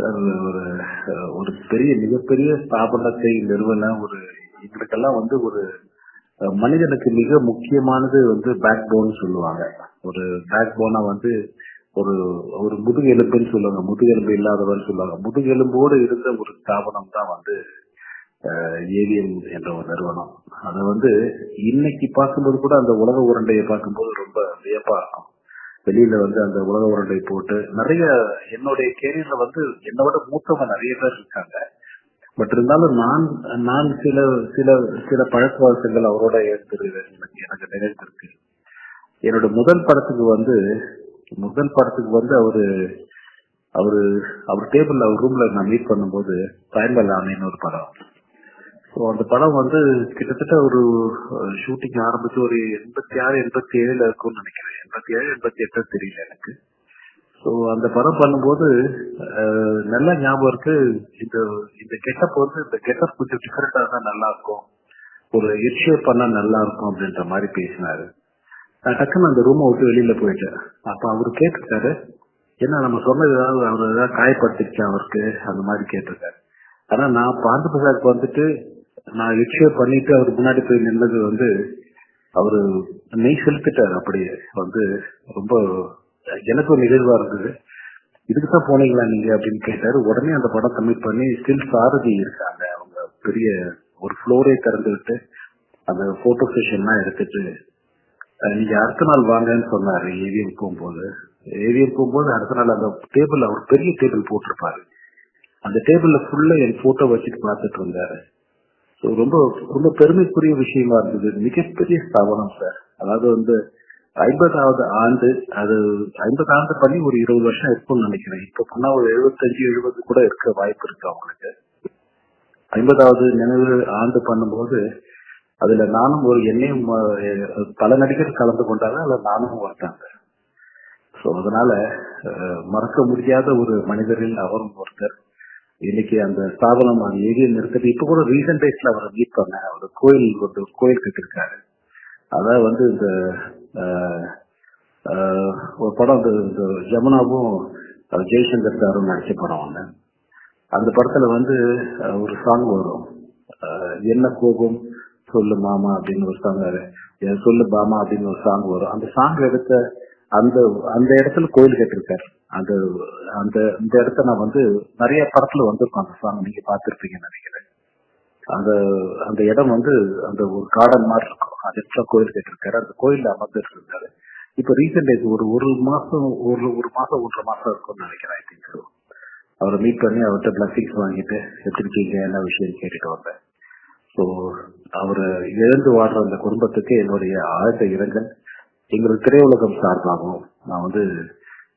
Sir ஒரு ஒரு பெரிய மிகப்பெரிய ஸ்தாபனத்தை நிறுவன ஒரு எங்களுக்கெல்லாம் வந்து ஒரு மனிதனுக்கு மிக முக்கியமானது வந்து பேக் போன் சொல்லுவாங்க. ஒரு பேக் போனா வந்து ஒரு ஒரு முதுகெலும்புன்னு சொல்லுவாங்க. முதுகெலும்பு இல்லாதவர்னு சொல்லுவாங்க. முதுகெலும்போடு இருந்த ஒரு ஸ்தாபனம் தான் வந்து ஏவிஎம் என்ற ஒரு நிறுவனம். அதை வந்து இன்னைக்கு பார்க்கும்போது கூட அந்த உலக உருண்டையை பார்க்கும்போது ரொம்ப வியப்பா இருக்கும். வெளியில வந்து அந்த உலக உரண்டை போட்டு நிறைய என்னுடைய கேரியர்ல வந்து என்னை விட மூத்தவங்க நிறைய பேர் இருக்காங்க. பட் இருந்தாலும் நான் நான் சில சில சில பழக்க வழக்கங்கள் அவரோட எடுத்துருக்கிறேன் எனக்கு எனக்கு நினைத்திருக்கு. என்னோட முதல் படத்துக்கு வந்து முதல் படத்துக்கு வந்து அவரு அவரு அவர் டேபிள்ல அவர் ரூம்ல நான் மீட் பண்ணும்போது பயன்பல் ஆமைன்னு ஒரு படம். ஸோ அந்த படம் வந்து கிட்டத்தட்ட ஒரு ஷூட்டிங் ஆரம்பிச்சு ஒரு எண்பத்தி ஆறு எண்பத்தி ஏழுல இருக்கும்னு நினைக்கிறேன். எண்பத்தி ஏழு எண்பத்தி எட்டு தெரியல எனக்கு. ஸோ அந்த படம் பண்ணும்போது நல்ல ஞாபகம் இருக்கு. இந்த இந்த கெட்டப் வந்து இந்த கெட்டப் கொஞ்சம் டிஃபரெண்டா இருந்தா நல்லா இருக்கும் ஒரு எட்ஷேப் பண்ணா நல்லா இருக்கும் அப்படின்ற மாதிரி பேசினாரு. நான் டக்குன்னு அந்த ரூமை விட்டு வெளியில போயிட்டேன். அப்ப அவரு கேட்டிருக்காரு ஏன்னா நம்ம சொன்னது ஏதாவது அவர் ஏதாவது காயப்படுத்திருச்சா அவருக்கு? அந்த மாதிரி கேட்டிருக்காரு. ஆனா நான் பாண்டு பிரசாத் வந்துட்டு நான் எட்ஷேப் பண்ணிட்டு அவர் முன்னாடி போய் நின்னது வந்து அவரு நெய் செலுத்திட்டார் அப்படியே. வந்து ரொம்ப எனக்கு ஒரு நிகழ்வா இருந்தது. இதுக்கு தான் போனீங்களா நீங்க? அப்படின்னு கேட்டாரு. உடனே அந்த படம் கமிட் பண்ணி ஸ்டில் சாரதி இருக்காங்க. அவங்க பெரிய ஒரு ஃப்ளோரே திறந்து விட்டு அந்த போட்டோ செஷன்லாம் எடுத்துட்டு நீங்க அடுத்த நாள் வாங்கன்னு சொன்னாரு ஏவிஎம் போகும்போது. ஏவிஎம் போகும்போது அடுத்த நாள் அந்த டேபிள் அவர் பெரிய டேபிள் போட்டிருப்பாரு. அந்த டேபிள்ல ஃபுல்லா என் போட்டோ வச்சுட்டு பார்த்துட்டு இருந்தாரு ரொம்ப ரொம்ப பெருமைக்குரிய விஷயமா இருந்தது. மிகப்பெரிய ஸ்தாபனம் சார். அதாவது வந்து ஐம்பதாவது ஆண்டு அது ஐம்பது ஆண்டு பண்ணி ஒரு இருபது வருஷம் இருக்கும்னு நினைக்கிறேன். இப்ப பண்ணா ஒரு எழுபத்தஞ்சு எழுபது கூட இருக்க வாய்ப்பு இருக்கு அவங்களுக்கு. ஐம்பதாவது நினைவு ஆண்டு பண்ணும்போது அதுல நானும் ஒரு என்னையும் பல நடிகர் கலந்து கொண்டாங்க. அதுல நானும் வந்தாங்க சோ அதனால மறக்க முடியாத ஒரு மனிதரில் அவரும் ஒருத்தர். இன்னைக்கு அந்த ஸ்தாபனம் அந்த ஏரியா நிறுத்தது. இப்ப கூட ரீசன்ட் டேஸ்ல அவரை மீட் பண்ணேன் அவர் கோயில் ஒரு கோயில் கட்டிருக்காரு அதான் வந்து இந்த ஒரு படம் இந்த ஜமுனாவும் ஜெய்சங்கர் சாரும் நடிச்ச படம் ஒண்ணு. அந்த படத்துல வந்து ஒரு சாங் வரும். என்ன கோபம்? சொல்லு மாமா அப்படின்னு ஒரு சாங் சொல்லு பாமா அப்படின்னு ஒரு சாங் வரும். அந்த சாங் எடுத்த அந்த அந்த இடத்துல கோயில் கட்டிருக்காரு. அந்த அந்த இந்த இடத்த நான் வந்து நிறைய படத்துல வந்திருக்கோம் அந்த சாங் நீங்க பார்த்துருப்பீங்கன்னு நினைக்கிறேன். அந்த அந்த இடம் வந்து அந்த ஒரு கார்டன் மாதிரி இருக்கும். அந்த இடத்துல கோயில் கட்டிருக்காரு. அந்த கோயில்ல அமர்ந்துட்டு இருந்தாரு இப்ப ரீசெண்ட் டேஸ் ஒரு ஒரு மாசம் ஒரு ஒரு மாசம் ஒன்றரை மாசம் இருக்கும்னு நினைக்கிறேன் ஐ திங்க் ஸோ அவரை மீட் பண்ணி அவர்கிட்ட பிளஸிங்ஸ் வாங்கிட்டு எப்படி இருக்கீங்க என்ன விஷயம் கேட்டுட்டு வந்தேன். ஸோ அவர் இழந்து வாடுற அந்த குடும்பத்துக்கு என்னுடைய ஆழ்ந்த இரங்கல். எங்களுக்கு திரையுலகம் சார்பாகவும் நான் வந்து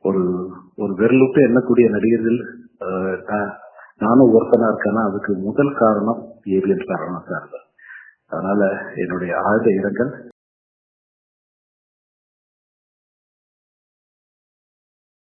ஒரு ஒரு விரலுக்கு எண்ணக்கூடிய நடிகர்கள் நான்- நானும் ஒருத்தனா இருக்கேன்னா அதுக்கு முதல் காரணம் ஏவிஎன் காரணம் சார் அதனால என்னுடைய ஆழ்ந்த இரங்கல்.